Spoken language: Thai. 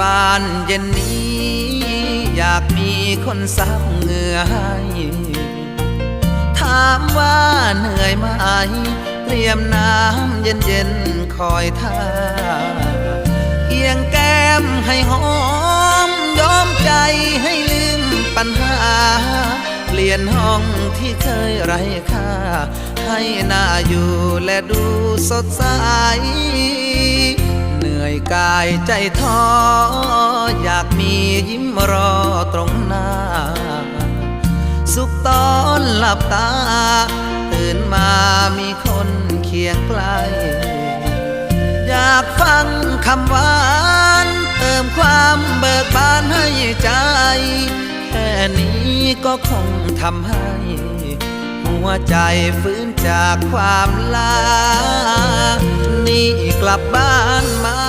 บ้านเย็นนี้ อยากมีคนซับเหงื่อให้ถามว่าเหนื่อยไหมเตรียมน้ำเย็นๆคอยท่า เอียงแก้มให้หอมยอมใจให้ลืมปัญหา เปลี่ยนห้องที่เคยไร้ค่า ให้น่าอยู่และดูสดใส กายใจท้ออยากมียิ้มรอตรงหน้า สุขตอนหลับตา ตื่นมามีคนเคียงใกล้อยากฟังคำหวาน เติมความเบิกบานให้ใจ แค่นี้ก็คงทำให้ หัวใจฟื้นจากความลานี่กลับบ้านมา